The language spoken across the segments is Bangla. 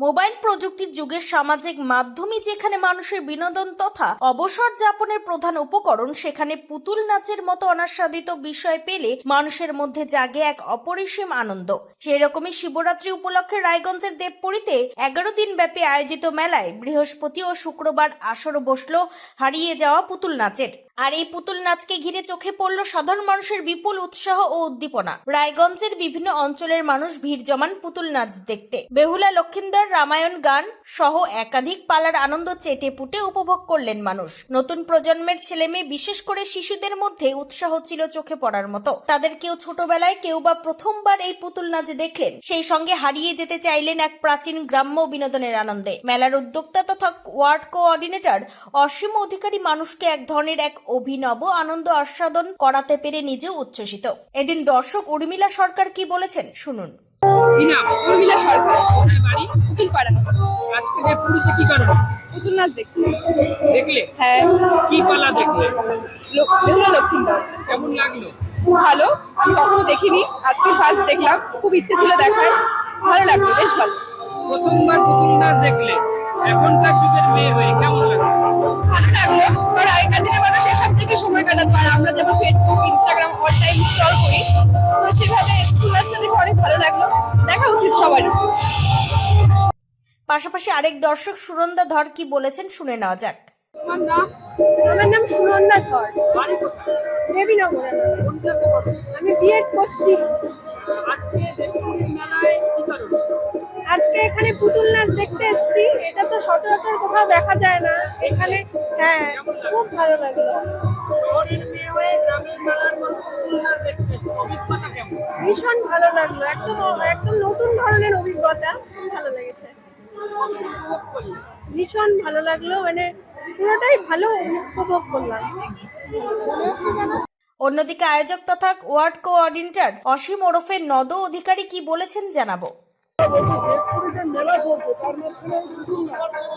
মোবাইল প্রযুক্তির যুগের সামাজিক মাধ্যমই যেখানে মানুষের বিনোদন তথা অবসর যাপনের প্রধান উপকরণ, সেখানে পুতুল নাচের মতো অনাস্বাদিত বিষয় পেলে মানুষের মধ্যে জাগে এক অপরিসীম আনন্দ। সেই রকমই শিবরাত্রি উপলক্ষে রায়গঞ্জের দেবপুরীতে এগারো দিন ব্যাপী আয়োজিত মেলায় বৃহস্পতি ও শুক্রবার আসর বসল হারিয়ে যাওয়া পুতুল নাচের। আর এই পুতুল নাচকে ঘিরে চোখে পড়ল সাধারণ মানুষের বিপুল উৎসাহ ও উদ্দীপনা। রায়গঞ্জের বিভিন্ন অঞ্চলের মানুষ ভিড় জমান পুতুল নাচ দেখতে। বেহুলা, লক্ষিন্দর, রামায়ণ গান সহ একাধিক পালার আনন্দ চেটে পুটে উপভোগ করলেন মানুষ। নতুন প্রজন্মের ছেলে মেয়ে বিশেষ করে শিশুদের মধ্যে উৎসাহ ছিল চোখে পড়ার মতো। তাদের কেউ ছোটবেলায় কেউ বা প্রথমবার এই পুতুল নাচ দেখলেন। সেই সঙ্গে হারিয়ে যেতে চাইলেন এক প্রাচীন গ্রাম্য বিনোদনের আনন্দে। মেলার উদ্যোক্তা তথা ওয়ার্ড কোঅর্ডিনেটর অসীম অধিকারী মানুষকে এক ধরনের এক অভিনব আনন্দ আস্বাদন করাতে পেরে নিজেও উচ্ছ্বসিত। এদিন দর্শক উর্মিলা সরকার কি বলেছেন শুনুন। উর্মিলা সরকার ওনার বাড়ি উকিলপাড়া। আজকে দেবপুরীতে কি কারণে পুতুল নাচ দেখতে। দেখলে? হ্যাঁ। কি পালা দেখলে? বেহুলা কেমন লাগল? ভালো। আমি কখনো দেখিনি। আজকে ফার্স্ট দেখলাম। খুব ইচ্ছে ছিল দেখার। ভালো লাগল বেশ ভালো। প্রথমবার পুতুল নাচ দেখলে। এখনকার যুগের মেয়ে হয়ে কেমন লাগল? ভালো লাগল কারণ আগেকার দিনের মানুষ এসব থেকে সময় কাটাতো আর আমরা যেমন Facebook Instagram all time scroll করি তো সেভাবে দেখে অনেক ভালো লাগল দেখা উচিত সবারই পাশাপাশি আরেক দর্শক সুরন্দা ধর কি বলেছেন শুনে নেওয়া যাক। তোমার নাম আমার নাম সুনন্দা ধর। বাড়ি কোথায় দেবীনগর কোন ক্লাসে পড়ো আমি বিএড করছি। আজকে দেবপুরীর মেলায় কি কারণে? আজকে এখানে পুতুল নাচ দেখতে এসেছি। এটা তো সচরাচর কোথাও দেখা যায় না। হ্যাঁ খুব ভালো লাগল শহরের মেয়ে হয়ে গ্রামের মেলার মতো পুতুল নাচ অভিজ্ঞতা কেমন? ভীষণ ভালো লাগল একদম একদম নতুন ধরনের অভিজ্ঞতা খুব ভালো লেগেছে। ভীষণ ভালো লাগল মানে পুরোটাই ভালো উপভোগ করলাম। অন্যদিকে আয়োজক তথা ওয়ার্ড কোঅর্ডিনেটর অসীম ওরফে নদ অধিকারী কি বলেছেন জানাব।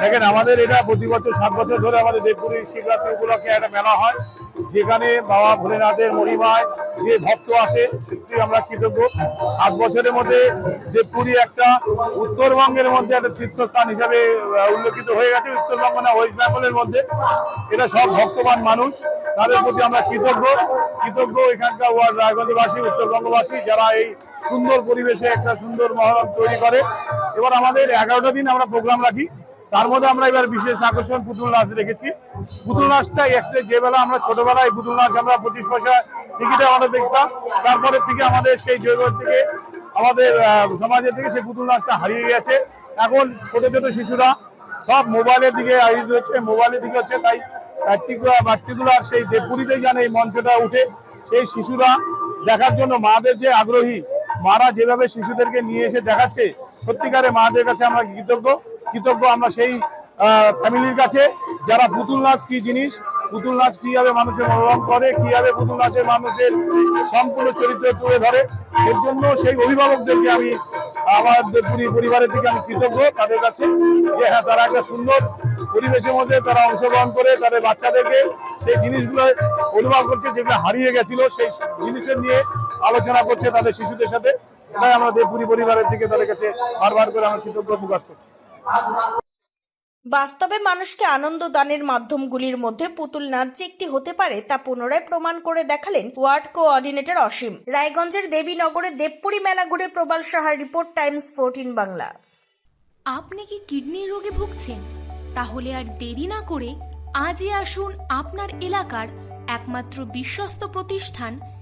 দেখেন, আমাদের এটা প্রতি বছর সাত বছর ধরে আমাদের দেবপুরী শিবরাত্রি উপলক্ষে একটা মেলা হয়, যেখানে বাবা ভোলেনাথের মহিমায় যে ভক্ত আসে সত্যি আমরা কৃতজ্ঞ। সাত বছরের মধ্যে দেবপুরী একটা উত্তরবঙ্গের মধ্যে একটা তীর্থস্থান হিসাবে উল্লেখিত হয়ে গেছে, উত্তরবঙ্গ না, ওয়েস্ট বেঙ্গলের মধ্যে। এটা সব ভক্তবান মানুষ, তাদের প্রতি আমরা কৃতজ্ঞ। কৃতজ্ঞ এখানকার ওয়ার্ড রায়গঞ্জবাসী, উত্তরবঙ্গবাসী, যারা এই সুন্দর পরিবেশে একটা সুন্দর মহরম তৈরি করে। এবার আমাদের এগারোটা দিন আমরা প্রোগ্রাম রাখি। তার মধ্যে আমরা এবার বিশেষ আকর্ষণ পুতুল নাচ রেখেছি। পুতুল নাচটা একটা যে বেলা আমরা ছোটবেলায় পুতুল নাচ আমরা পঁচিশ পয়সা টিকিটে আমরা দেখতাম। তারপরের থেকে আমাদের সেই জৈব থেকে, আমাদের সমাজের থেকে সেই পুতুল নাচটা হারিয়ে গেছে। এখন ছোট ছোট শিশুরা সব মোবাইলের দিকে হচ্ছে, মোবাইলের দিকে হচ্ছে। তাই পার্টিকুলার সেই দেবপুরীতে যেন এই মঞ্চটা উঠে, সেই শিশুরা দেখার জন্য মাদের যে আগ্রহী মারা যেভাবে শিশুদেরকে নিয়ে এসে দেখাচ্ছে, সত্যিকারে মাদের কাছে আমরা কৃতজ্ঞ। কৃতজ্ঞ আমরা সেই ফ্যামিলির কাছে। যারা পুতুল নাচ কি জিনিস, পুতুল নাচ কীভাবে মানুষের মনোরম করে, কীভাবে পুতুল নাচের মানুষের সম্পূর্ণ চরিত্র তুলে ধরে, এর জন্য সেই অভিভাবকদেরকে আমি, আমার পরিবারের দিকে আমি কৃতজ্ঞ তাদের কাছে যে হ্যাঁ তারা একটা সুন্দর পরিবেশের মধ্যে তারা অংশগ্রহণ করে, তাদের বাচ্চাদেরকে সেই জিনিসগুলো অনুভব করছে, যেগুলো হারিয়ে গেছিল, সেই জিনিসের নিয়ে আলোচনা করছে তাদের শিশুদের সাথে তাই আমরা দেবপুরী পরিবারের দিকে তাদের কাছে বারবার করে আমরা কৃতজ্ঞ প্রকাশ করছি। বাস্তবে মানুষকে আনন্দ দানের মাধ্যমগুলির মধ্যে পুতুল নাচ যে একটি হতে পারে তা পুনরায় প্রমাণ করে দেখালেন ওয়ার্ড কোঅর্ডিনেটর অসীম। রায়গঞ্জের দেবীনগরে দেবপুরী মেলা ঘুরে প্রবাল সাহার রিপোর্ট টাইমস ফোরটিন বাংলা। আপনি কি কিডনির রোগে ভুগছেন? তাহলে আর দেরি না করে আজই আসুন আপনার এলাকার একমাত্র বিশ্বস্ত প্রতিষ্ঠান